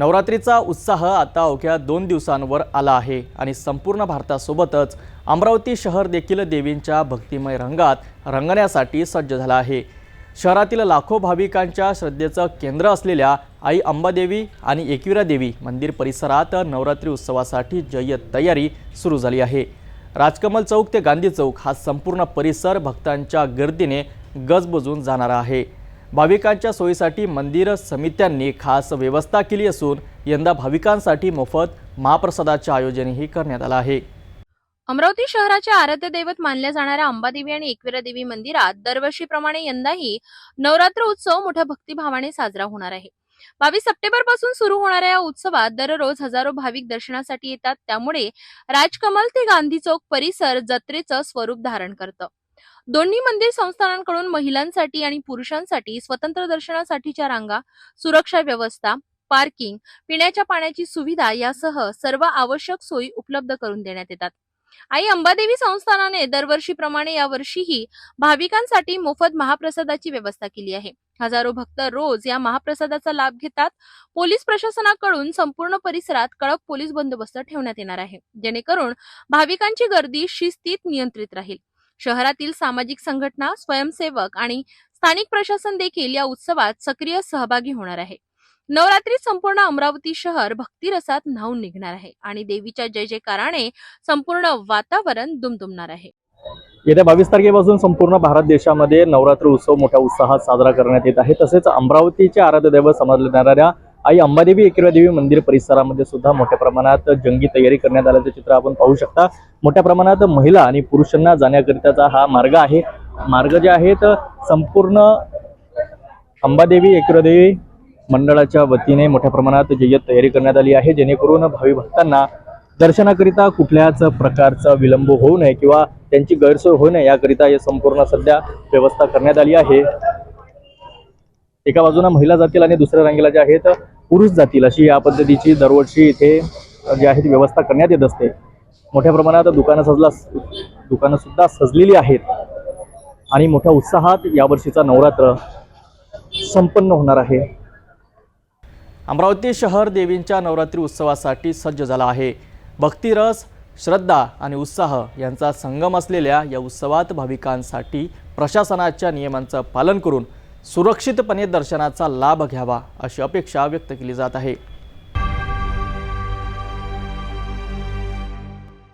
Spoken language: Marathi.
नवरात्रीचा उत्साह आता अवघ्या दोन दिवसांवर आला आहे आणि संपूर्ण भारतासोबतच अमरावती शहर देखील देवींच्या भक्तिमय रंगात रंगण्यासाठी सज्ज झाला आहे. शहरातील लाखो भाविकांच्या श्रद्धेचं केंद्र असलेल्या आई अंबादेवी आणि एकविरा देवी मंदिर परिसरात नवरात्री उत्सवासाठी जय्यत तयारी सुरू झाली आहे. राजकमल चौक ते गांधी चौक हा संपूर्ण परिसर भक्तांच्या गर्दीने गजबजून जाणारा आहे. भाविकांच्या सोयीसाठी मंदिर समित्यांनी खास व्यवस्था केली असून यंदा भाविकांसाठी मोफत महाप्रसादाचे आयोजनही करण्यात आलं आहे. अमरावती शहराच्या आराध्य दैवत मानल्या जाणाऱ्या अंबादेवी आणि एकविरा देवी मंदिरात दरवर्षीप्रमाणे यंदाही नवरात्र उत्सव मोठ्या भक्तिभावाने साजरा होणार आहे. बावीस सप्टेंबरपासून सुरू होणाऱ्या या उत्सवात दररोज हजारो भाविक दर्शनासाठी येतात. त्यामुळे राजकमल ते गांधी चौक परिसर जत्रेचं स्वरूप धारण करतं. दोन्ही मंदिर संस्थानांकडून महिलांसाठी आणि पुरुषांसाठी स्वतंत्र दर्शनासाठीच्या रांगा सुरक्षा व्यवस्था पार्किंग पिण्याच्या पाण्याची सुविधा यासह सर्व आवश्यक सोयी उपलब्ध करून देण्यात येतात. आई अंबादेवी संस्थानाने दरवर्षीप्रमाणे यावर्षीही भाविकांसाठी मोफत महाप्रसादाची व्यवस्था केली आहे. हजारो भक्त रोज या महाप्रसादाचा लाभ घेतात. पोलीस प्रशासनाकडून संपूर्ण परिसरात कडक पोलीस बंदोबस्त ठेवण्यात येणार आहे. जेणेकरून भाविकांची गर्दी शिस्तीत नियंत्रित राहील. शहरातील सामाजिक संघटना स्वयंसेवक आणि स्थानिक प्रशासन देखील या उत्सवात सक्रिय सहभागी होणार आहे. नवरात्री संपूर्ण अमरावती शहर भक्तिरसात न्हावून निघणार आहे आणि देवीच्या जय जयकाराने संपूर्ण वातावरण दुमदुमणार आहे. येत्या बावीस तारखेपासून संपूर्ण भारत देशामध्ये नवरात्र उत्सव मोठ्या उत्साहात साजरा करण्यात येत आहे. तसेच अमरावतीचे आराध्य दैवत समजल्या जाणाऱ्या आई अंबादेवी एकरादेवी मंदिर परिसरामध्ये सुद्धा मोठ्या प्रमाणात जंगी तयारी करण्यात आल्याचं चित्र आपण पाहू शकता. मोठ्या प्रमाणात महिला आणि पुरुषांना जाण्याकरिताचा हा मार्ग आहे. मार्ग जे आहेत संपूर्ण अंबादेवी एकरादेवी मंडळाच्या वतीने मोठ्या प्रमाणात जय्यत तयारी करण्यात आली आहे. जेणेकरून भावी भक्तांना दर्शनाकरिता कुठल्याच प्रकारचा विलंब होऊ नये किंवा त्यांची गैरसोय होऊ नये याकरिता हे संपूर्ण सध्या व्यवस्था करण्यात आली आहे. एका बाजूला महिला जातील आणि दुसऱ्या रांगेला जे आहेत पुरुष जातील अशी या पद्धतीची दरवर्षी इथे जी आहे ती व्यवस्था करण्यात येत असते. मोठ्या प्रमाणात दुकानं सजला दुकानं सुद्धा सजलेली आहेत. आणि मोठ्या उत्साहात यावर्षीचा नवरात्र संपन्न होणार आहे. अमरावती शहर देवींच्या नवरात्री उत्सवासाठी सज्ज झाला आहे. भक्तिरस श्रद्धा आणि उत्साह यांचा संगम असलेल्या या उत्सवात भाविकांसाठी प्रशासनाच्या नियमांचं पालन करून सुरक्षितपणे दर्शनाचा लाभ घ्यावा अशी अपेक्षा व्यक्त केली जात आहे.